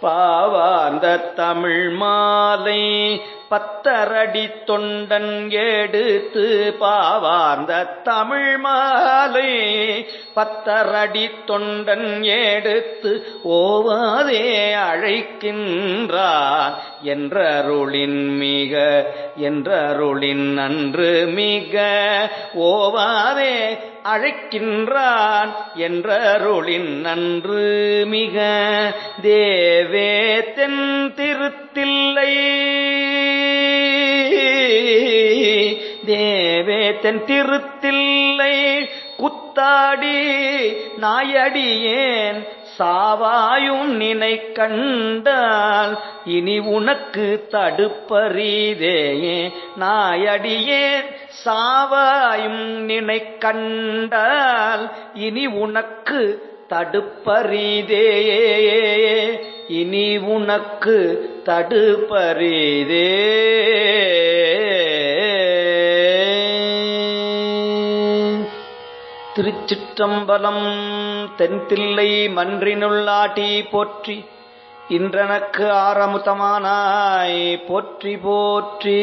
பாவார்ந்த தமிழ் மாலை. பத்தரடி தொண்டன் எடுத்து பாவார்ந்த தமிழ் மாலை. பத்தரடி தொண்டன் எடுத்து ஓவாதே அழைக்கின்றான் என்றருளின் மிக என்றருளின் நன்று மிக ஓவாதே அழைக்கின்றான். என்றருளின் நன்று மிக. தேவே தென் திருத்தில்லை. தென் திருத்தில்லை. குத்தாடி நாயடியேன். சாவாயும் நினை கண்டால் இனி உனக்கு தடுப்பறிதேயே நாயடியேன். சாவாயும் நினை கண்டால் இனி உனக்கு தடுப்பறிதேயே இனி உனக்கு தடுப்பறிதே திருச்சிற்றம்பலம் தென்தில்லை மன்றினுள்ளாட்டி போற்றி இன்றனக்கு ஆரமுதமானாய் போற்றி போற்றி.